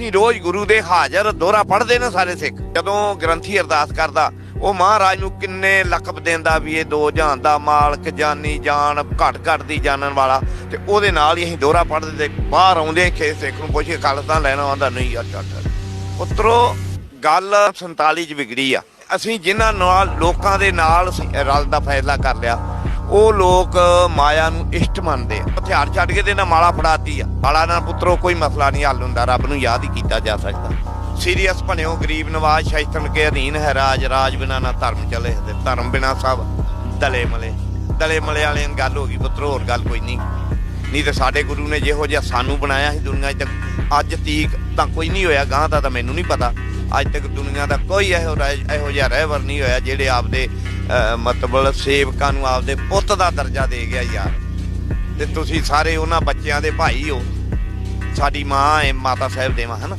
ਅਸੀਂ ਰੋਜ਼ ਗੁਰੂ ਦੇ ਹਾਜ਼ਰ ਦੋਹਰਾ ਪੜ੍ਹਦੇ ਨੇ ਸਾਰੇ ਸਿੱਖ। ਜਦੋਂ ਗ੍ਰੰਥੀ ਅਰਦਾਸ ਕਰਦਾ, ਉਹ ਮਹਾਰਾਜ ਨੂੰ ਕਿੰਨੇ ਲਕਬ ਦਿੰਦਾ ਵੀ ਇਹ ਦੋ ਜਹਾਨ ਦਾ ਮਾਲਕ ਜਾਨੀ ਜਾਨ ਘਟ ਘਟ ਦੀ ਜਾਣਨ ਵਾਲਾ। ਤੇ ਉਹਦੇ ਨਾਲ ਹੀ ਅਸੀਂ ਦੋਹਰਾ ਪੜ੍ਹਦੇ ਤੇ ਬਾਹਰ ਆਉਂਦੇ ਖੇ ਸਿੱਖ ਨੂੰ ਪੁੱਛੇ ਖਾਲਸਾ ਲੈਣਾ ਆਉਂਦਾ? ਨਹੀਂ ਯਾਰ ਚੱਟ ਪੁੱਤਰੋ, ਗੱਲ 47 ਚ ਵਿਗੜੀ ਆ। ਅਸੀਂ ਜਿਨ੍ਹਾਂ ਨਾਲ ਲੋਕਾਂ ਦੇ ਨਾਲ ਰਲ ਦਾ ਫੈਸਲਾ ਕਰ ਲਿਆ ਉਹ ਲੋਕ ਮਾਇਆ ਨੂੰ ਇਸ਼ਟ ਮੰਨਦੇ ਆ। ਹਥਿਆਰ ਛੱਡ ਕੇ ਤੇ ਨਾ ਮਾਲਾ ਫੜਾਤੀ ਆ। ਮਾਲਾ ਨਾਲ ਪੁੱਤਰੋ, ਕੋਈ ਮਸਲਾ ਨਹੀਂ ਹੱਲ ਹੁੰਦਾ। ਰੱਬ ਨੂੰ ਯਾਦ ਹੀ ਕੀਤਾ ਜਾ ਸਕਦਾ। ਸੀਰੀਅਸ ਬਣਿਓ ਗਰੀਬ ਨਵਾਜ, ਸ਼ੈਤਾਨ ਕੇ ਅਧੀਨ ਹੈ ਰਾਜ। ਰਾਜ ਬਿਨਾ ਨਾ ਧਰਮ ਚਲੇ ਤੇ ਧਰਮ ਬਿਨਾ ਸਭ ਦਲੇ ਮਲੇ। ਦਲੇ ਮਲੇ ਵਾਲਿਆਂ ਗੱਲ ਹੋ ਗਈ, ਪੁੱਤਰੋ, ਹੋਰ ਗੱਲ ਕੋਈ ਨਹੀਂ। ਨਹੀਂ ਤੇ ਸਾਡੇ ਗੁਰੂ ਨੇ ਜਿਹੋ ਜਿਹਾ ਸਾਨੂੰ ਬਣਾਇਆ ਸੀ ਦੁਨੀਆ 'ਚ ਅੱਜ ਤੀਕ ਤਾਂ ਕੋਈ ਨਹੀਂ ਹੋਇਆ। ਗਾਂ ਦਾ ਤਾਂ ਮੈਨੂੰ ਨਹੀਂ ਪਤਾ। ਅੱਜ ਤੱਕ ਦੁਨੀਆ ਦਾ ਕੋਈ ਇਹੋ ਰਾਜ- ਇਹੋ ਜਿਹਾ ਰਹਿਬਰ ਨਹੀਂ ਹੋਇਆ, ਜਿਹੜੇ ਆਪਦੇ ਮਤਲਬ ਸੇਵਕਾਂ ਨੂੰ ਆਪਦੇ ਪੁੱਤ ਦਾ ਦਰਜਾ ਦੇ ਗਿਆ ਯਾਰ। ਤੇ ਤੁਸੀਂ ਸਾਰੇ ਉਹਨਾਂ ਬੱਚਿਆਂ ਦੇ ਭਾਈ ਹੋ। ਸਾਡੀ ਮਾਂ ਹੈ, ਮਾਤਾ ਸਾਹਿਬ ਦੇਵਾ, ਹਨਾ?